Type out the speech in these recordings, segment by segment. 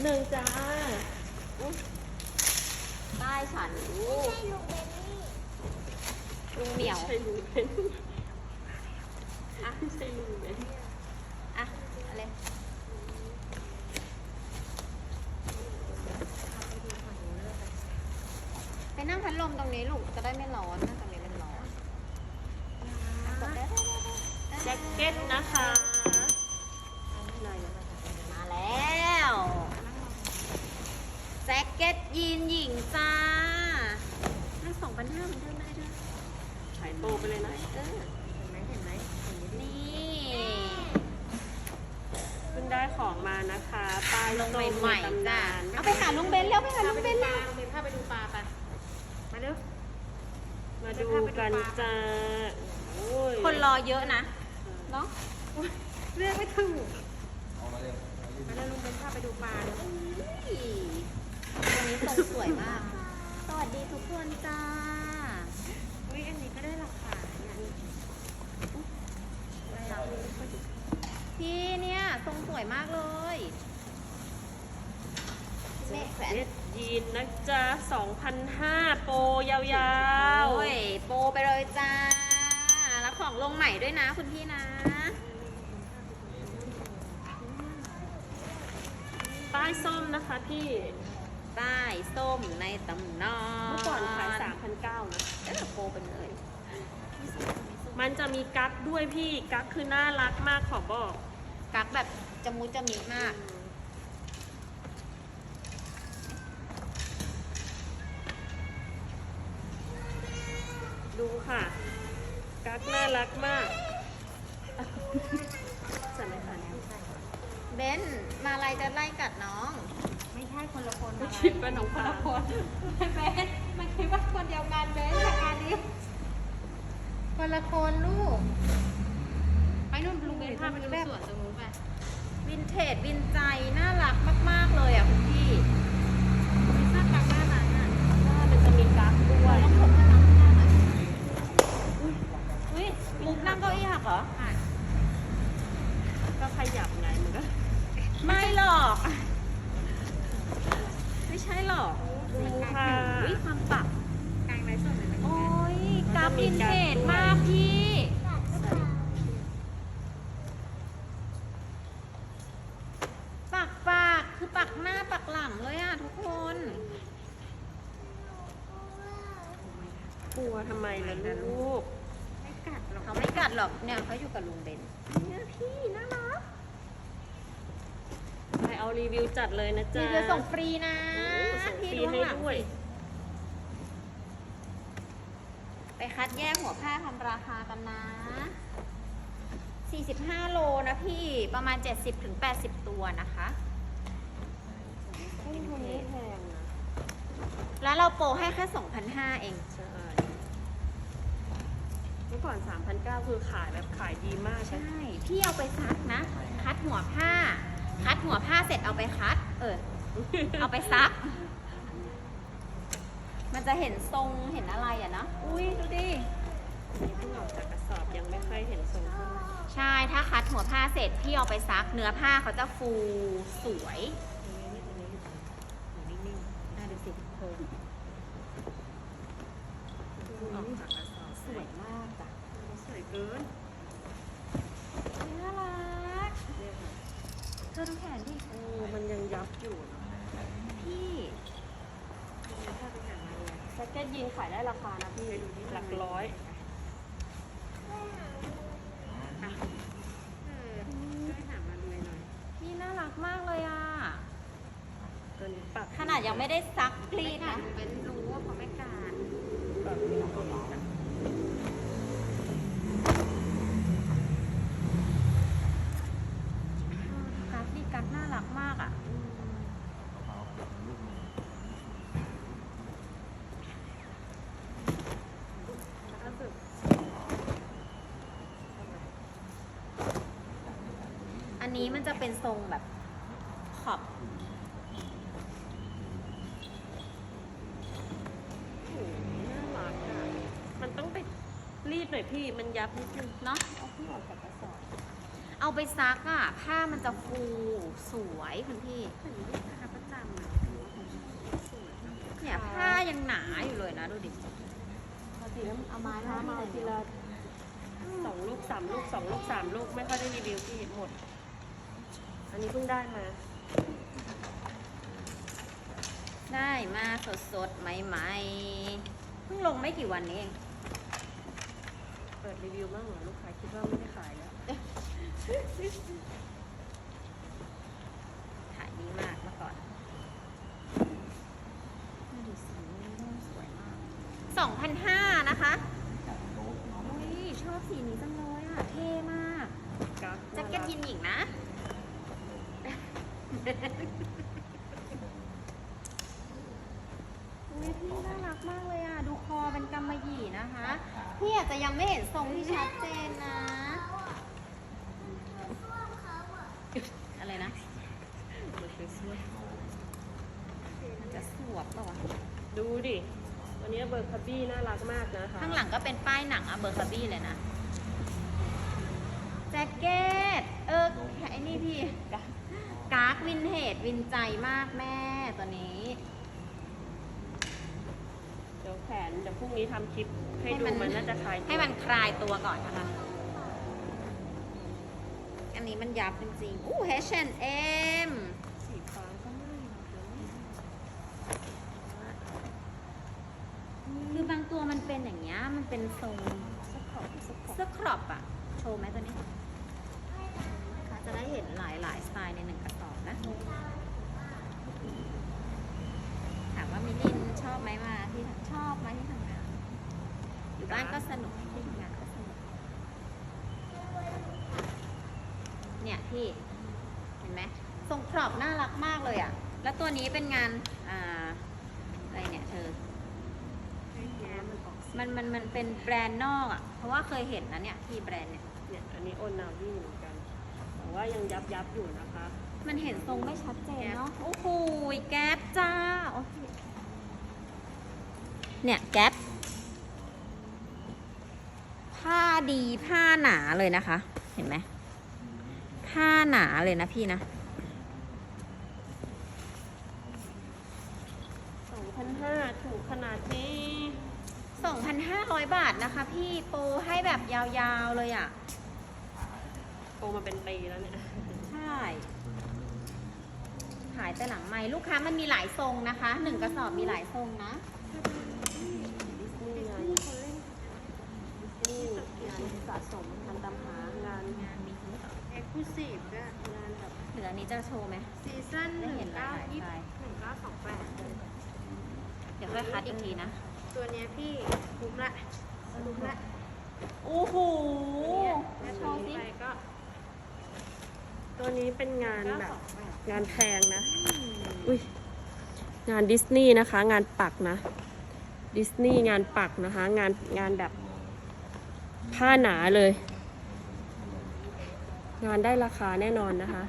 บหนึ่งจ้าป้ายฉันไม่อู้ใช่ลูกเบนนี่ลุงเหมียว ใช่ลุงเบนอะไม่ใช่ลุงเบนอะเอาเลยไปนั่งพัดลมตรงนี้ลูกจะได้ไม่ร้อนนั่งตรงนี้มันร้อนอะกดได้ได้ได้ได้แจ็คเก็ตนะคะ มาแล้วแจ็คเก็ตยีนหญิงจ้าให้สองพันห้าเหมือนเดิมไหมเด้อขายโตไปเลยนะเออเห็นไหมเห็นไหมนี่เพิ่งได้ของมานะคะป้ายลงส้ใหม่ในๆตำจ้านานเอาไปหาลุงเบนเร็วไปหาลุงเบนเร็วเป็นภาพไปดูปลาไปมาเร็วมาดูกันจ้าโอ้ยคนรอเยอะนะเนาะเลือกไม่ถูกมาเร็วลุงเป็นภาพไปดูปลาเลย วันนี้ทรงสวยมาก สวัสดีทุกคนจ้าอุ้ยอันนี้ก็ได้ราคาเนี่ยพี่เนี่ยทรงสวยมากเลยแม่แขวนเจ็ดยีนนะจ๊ะ2,500โปรยาวโอ้ยโปรไปเลยจ้ารับของลงใหม่ด้วยนะคุณพี่นะ ๆป้ายส้มนะคะพี่ ป้ายส้มในตำนานเมื่อก่อนขาย 3,900นะเออโปรไปเลยมันจะมีกั๊กด้วยพี่กั๊กคือน่ารักมากขอบอกกักแบบจมูจะมีมาก ดูค่ะ กั๊กน่ารักมากใช่ไหมคะเบนมาอะไรจะไล่กัดน้อง ไม่ใช่คนละคนไม่คิดว่าน้องคนฟ้าละคนเบนมันคิดว่าคนเดียวกันเบนจากการนี้คนละคนลูก ไปนู่นลุงเบนพาไปดูสวนตรงนู้นไปวินเทจวินใจน่ารักมาก ๆ เลยอะคุณพี่ มีเสื้อกางหน้าร้านอะ ว่ามันจะมีกั๊กด้วย อุ้ยมุกนั่งเก้าอี้หักเหรอ ค่ะ ก็ขยับไงมันก็ ไม่หรอก ไม่ใช่หรอก ดูค่ะ อุ้ยความปัก กางไรสดเลยนะ โอ้ยกราฟวินเทจมากพี่ กัดก็ปลา ปักปากคือปักหน้าปักหลังเลยอะทุกคน ก ลัวทำไมล่ะลูก ไม่กัดหรอกเขาไม่กัดหรอกเนี่ยเขาอยู่กับลุงเบนเนี่ยพี่น่ารักใครเอารีวิวจัดเลยนะรีจ๊ะวิวส่งฟรีนะโอ้ส่งฟรีพี่ดูข้างหลังให้ด้วยสิไปคัดแยกหัวผ้าทำราคากันนะ 45 โลนะพี่ประมาณ 70-80 ตัวนะคะต้นทุนไม่แพงนะแล้วเราโปรให้แค่2,500 เองใช่เมื่ อก่อน 3,900 คือขายแบบขายดีมากใช่ ใช่ พี่เอาไปซักนะ คัดหัวผ้า คัดหัวผ้าเสร็จเอาไปคัด เออ เอาไปซัก มันจะเห็นทรงเห็นอะไรอะเนอะอุ้ยดูดิ นี่เพิ่งออกจากกระสอบยังไม่ค่อยเห็นทรงเท่าไหร่ใช่ ถ้าคัดหัวผ้าเสร็จพี่เอาไปซัก เนื้อผ้าเขาจะฟูสวยน่าดูสิเธอ เพิ่งออกจากกระสอบ สวยมากจ้ะ สวยเกิน น่ารัก เนี่ยค่ะ เธอดูแขนดิ โอ้มันยังยับอยู่เนอะ พี่ ถ้าไปหามาเล ยแจ็คเก็ตยีนขายได้ราคานะพี่หลักร้อยเออช่วยหามาดูหน่อยพี่น่ารักมากเลยอะ ตัวนี้ปักขนาดยังไม่ได้ซักกรีไม่ดกัดนะเป็นรู้ว่าเขาไม่กัดปักนี่ตัวนี้นะกักดิกักน่ารักมากอะ ล่าสุด อั นนี้มันจะเป็นทรงแบบขอบโอ้โหน่ารักอะ มันต้องไปรีดหน่อยพี่ มันยับนิดนึง เนาะ เอาเพิ่ออกจากกระสอบเอาไปซักอะ ผ้ามันจะฟูสวยคุณพี่ถึงที่ทผ้ายังหนาอยู่เลยนะดูดิเอาสีน้ำเอาไม้มาเอาทีละสองลูกสามลูกสองลูกสามลูกไม่ค่อยได้รีวิวพี่หมด นนี้เพิ่งได้มา ได้มาสดสดๆใหม่ๆเพิ่งลงไม่กี่วันนี้เอง เปิดรีวิวบ้างเหรอลูกค้าคิดว่าไม่ได้ขายแล้ว ขายดีมากเมื่อก่อนดูสีนี้สวยมากสองพันห้านะคะอุ้ยชอบสีนี้จังเลยอะ เท่มาก กั๊ก แจ็คเก็ตยีนหญิงนะ อุ้ยพี่น่ารักมากเลยอะ ดูคอเป็นกำมะหยี่นะคะ พี่อาจจะยังไม่เห็นทรงที่ชัดเจนนะ อะไรนะมันจะสวบเปล่าวะดูดิ วันนี้เบอร์คับบี้น่ารักมากนะคะข้างหลังก็เป็นป้ายหนังอะเบอร์คาบี้เลยนะ แจ็คเก็ต เออไอ้นี่พี่กาก วินเทจวินใจมากแม่ตัวนี้ เดี๋ยวแขนเดี๋ยวพรุ่งนี้ทำคลิปให้ให้ดูมัน มันน่าจะคลายตัวให้มันคลายตัวก่อนนะคะ อันนี้มันยับจริงๆ อู้ H&M สีฟ้าก็ไม่หรอกเดี๋ยวนี้คือบางตัวมันเป็นอย่างเงี้ย มันเป็นทรงสกอตสกอตเสื้อครอปอะโชว์ไหมตัวนี้คะจะได้เห็นหลายหลายๆสไตล์ในหนึ่งกระสอบนะ ถามว่ามิลินชอบไหมมาที่ชอบไหมที่ทำงาน อยู่ บ้านก็สนุกที่ทำงานก็สนุก เนี่ยพี่ เห็นไหมทรงครอบน่ารักมากเลยอะแล้วตัวนี้เป็นงานอ่าอะไรเนี่ยเธอแง้มมันออกมันมันมันเป็นแบรนด์นอกอะเพราะว่าเคยเห็นนะเนี่ยที่แบรนด์เนี่ย เนี่ยอันนี้โอนนาวี่เหมือนกัน แต่ว่ายังยับยับอยู่นะคะ มันเห็นทรงไม่ชัดเจนเนาะ โอ้โหแก๊ปจ้าโอ้โหเนี่ยแก๊ป ผ้าดีผ้าหนาเลยนะคะ เห็นไหมผ้าหนาเลยนะพี่นะ2,500ถูกขนาดนี้2,500บาทนะคะ พี่โปรให้แบบยาวๆเลยอะ่ะโตมาเป็นปีแล้วเนี่ย ใช่ขายแต่หลังไม่ลูกค้ามันมีหลายทรงนะคะหนึ่งกระสอบมีหลายทรงนะ ดิสนีย์งานดิสนีย์งาน สะสมงานตามหางานงานมีทั้งสองเอ็กซ์คลูซีฟด้วยงานแบบเหลืออันนี้จะโชว์ไหม ซีซั่นหได้นึ่งเห็นหลาเก้ายๆยี่สไตล์ หนึ่งเก้าสองแปดเดี๋ยวค่อยคัดอีกทีนะ ตัวเนี้ยพี่คุ้มละคุ้มละโอ้โหแล้วโชตัวว์สินี้ไปก็ตัวนี้เป็นงานเก้าแบสบองแปดงานแพงนะ อุ้ยงานดิสนีย์นะคะ งานปักนะ ดิสนีย์งานปักนะคะ งานงานแบบ ผ้าหนาเลย งานได้ราคาแน่นอนนะคะ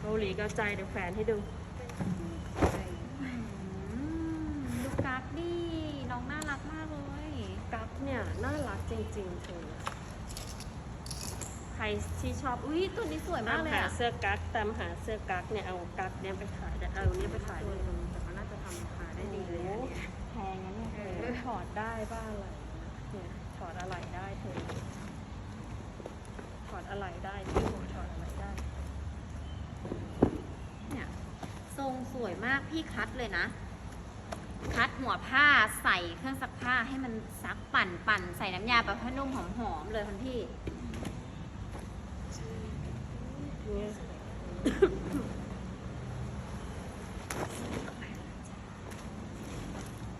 เกาหลีก็ใจเดี๋ยวแฟนให้ดูอืมดูกักดิน้องน่ารักมากเลยกั๊กเนี่ย น่ารักจริงๆเธอใครที่ชอบอุ้ยตัวนี้สวยมากเลยหาอะเสื้อกั๊กตามหาเสื้อกั๊กเนี่ยเอากั๊กเนี่ยไปขายได้เอาเนี่ยไปขายได้ แพงนะเนี่ยเออถอดได้บ้างอะไรเนี่ยถอดอะไรได้เธอถอดอะไรได้ที่หัวถอดอะไรได้ เนี่ยทรงสวยมากพี่คัดเลยนะ คัดหัวผ้าใส่เครื่องซักผ้าให้มันซักปั่นปั่นใส่น้ำยาแบบผ้านุ่มหอมๆเลยคุณพี่ เนี่ย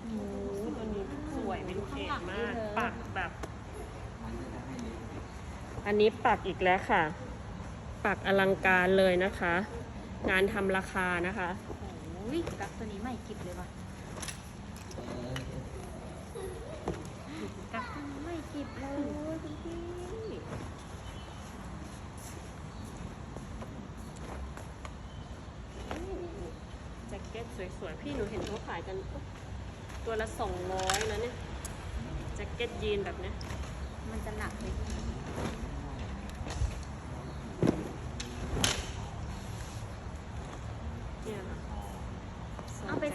โอ้โหตัวนี้สวยเป็นเอกมาก ปักแบบ อันนี้ปักอีกแล้วค่ะ ปักอลังการเลยนะคะ งานทำราคานะคะโอ้ยกักตัวนี้ใหม่กิบเลยว่ะกักตัวนี้ใหม่กิบเลยคุณพี่แจ็คเก็ตสวยๆ พี่หนูเห็นเขาขายกัน ตัวละสองร้อยนะเนี่ย แจ็คเก็ตยีนแบบเนี้ยมันจะหนักเลย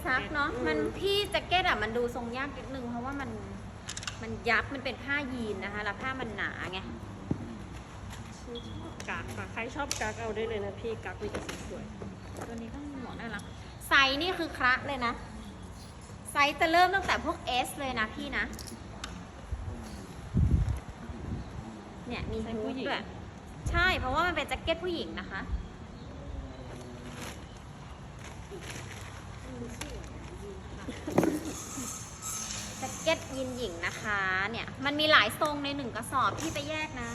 ซั กเนาะมันพี่แจ็คเก็ตอะมันดูทรงยากนิดนึงเพราะว่ามันมันยับมันเป็นผ้ายีนนะคะ แล้วผ้ามันหนาไงกักค่ะใครชอบกักเอาได้เลยนะพี่กักมีแต่สวยตัวนี้ก็มีหมวกน่ารักไซส์นี่คือคระเลยนะไซส์จะเริ่มตั้งแต่พวก S เลยนะพี่นะ เนี่ยมีฮูดด้วยใช่เพราะว่ามันเป็นแจ็คเก็ตผู้หญิงนะคะ แจ็ค เก็ตยีนหญิงนะคะ เนี่ย มันมีหลายทรงในหนึ่งกระสอบที่ไปแยกนะ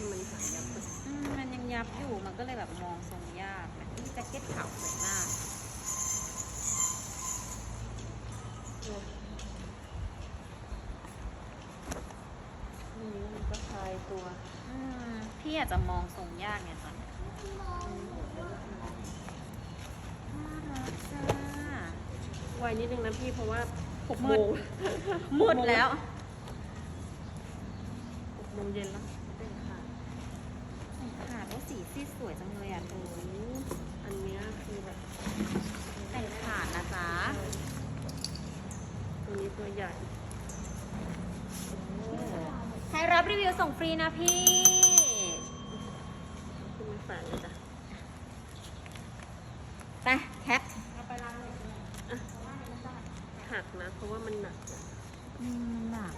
ๆมันหายากไปอืมมันยังยับอยู่ มันก็เลยแบบมองทรงยากนะนี่แจ็คเก็ตขาวสวยมากนี่มันก็คลายตัว อืมพี่อาจจะมองทรงยากเนี่ยตอนนี้น่ารักจ้า ไวนิดนึงนะพี่เพราะว่าหกมืโมดงมืดแล้วหกโมงเย็นแล้วเป็นค่ะใส่ขาดว่าสีซีดสวยจังเลยอะเธออันเนี้ยคือแบบใส่ขาดนะจ๊ะตัวนี้ตัวใหญ่ใครรับรีวิวส่งฟรีนะพี่ขึ้นมาแฝงเลยจ้ะ ไปแคป หักนะ เพราะว่ามันหนักอะอืมหนัก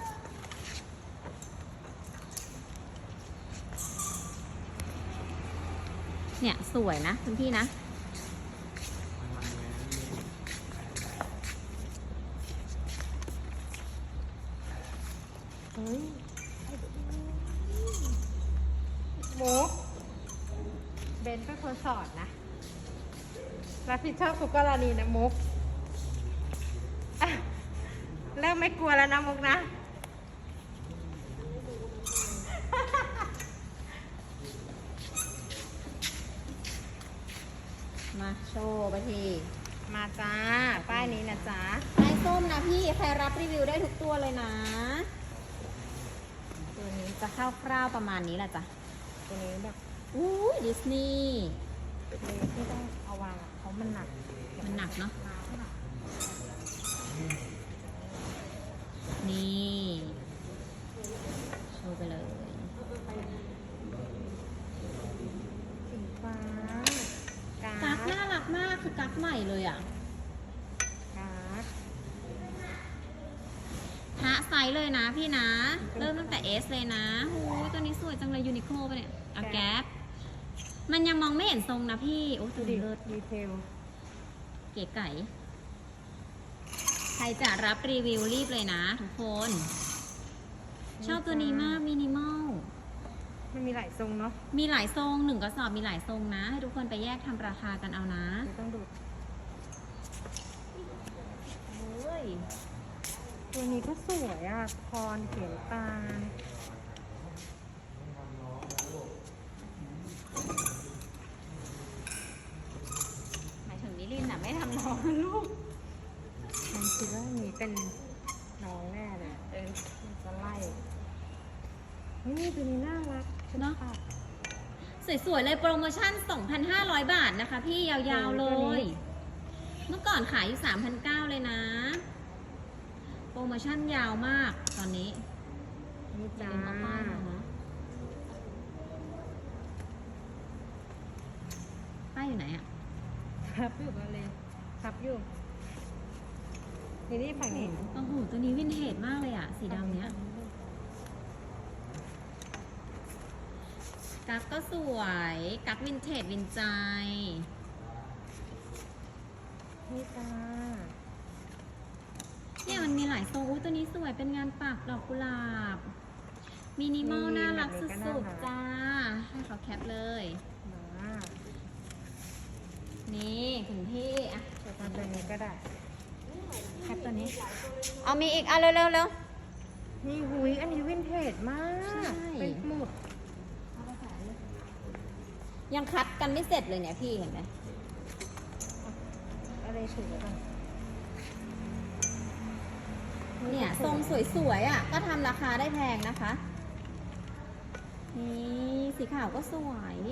เนี่ยสวยนะคุณพี่นะ เฮ้ยมุกเบนเป็นคนสอนนะรับผิดชอบทุกกรณีนะมุกอะ เริ่มไม่กลัวแล้วนะมุกนะ มาโชว์ไปทีมาจ้า ป้ายนี้นะจ๊ะลายส้มนะพี่ ใครรับรีวิวได้ทุกตัวเลยนะ ตัวนี้จะคร่าวๆประมาณนี้แหละจ้ะ ตัวนี้แบบอู้ดิสนีย์ เลยที่ต้องเอาวางอะเขามันหนัก มันหนักเนาะ มาเท่าไหร่ นี่ โชว์ไปเลย สีฟ้า กา กั๊ก ร น่ารักมากคือกั๊กใหม่เลยอะ การ์ด พระไซส์เลย นะพี่นะ เริ่มตั้งแต่ S เลยนะโอ้ยตัวนี้สวยจังเลยยูนิโคลปะเนี่ยเอาแก๊ปมันยังมองไม่เห็นทรงนะพี่ โอ้ยดูตัวดินี้เลิศดีเทลเก๋ไก่ ใครจะรับรีวิวรีบเลยนะทุกคน ชอบตัวนี้มากมินิมอล มันมีหลายทรงเนาะมีหลายทรงหนึ่งกระสอบมีหลายทรงนะ ให้ทุกคนไปแยกทำราคากันเอานะ เดี๋ยวต้องดู เฮ้ย ตัวนี้ก็สวยอะคอนเขียนตาลหมายถึงนิรินทร์อะ ไม่ทำน้องนะลูกมันคิดว่ามีเป็นน้องแน่เลย เออมันจะไล่นี่ตัวนี้น่ารักเนาะค่ะสวยๆ เลยโปรโมชั่น 2,500 บาทนะคะ พี่ยาวๆ เลย เมื่อก่อนขายอยู่ 3,900 เลยนะ โปรโมชั่นยาวมากตอนนี้นี่อย่าจ้าลืมมาป้ายมานะป้ายอยู่ไหนอะครับอยู่มาเลยครับอยู่นี่นี่ฝั่งนี้โอ้โหตัวนี้วินเทจมากเลยอะสีดำเนี้ยกั๊กก็สวย กั๊กวินเทจวินใจ นี่จ้า เนี่ยมันมีหลายทรงอุ้ยตัวนี้สวยเป็นงานปักดอกกุหลาบ มินิมอลน่ารักสุดๆจ้า ให้เขาแคปเลย มานี่คุณพี่อะโชว์มาตัวตัวนี้นี้ก็ได้ แคปตัวนี้ เอามีอีกอะเร็วๆเร็ว นี่หุยอันนี้วินเทจมาก ใช่ เป็นหมุดยังคัดกันไม่เสร็จเลยเนี่ยพี่เห็นไหมอะไรถือไว้ก่อน เนี่ยทรงสวยๆอะก็ทำราคาได้แพงนะคะ นี่สีขาวก็สวยน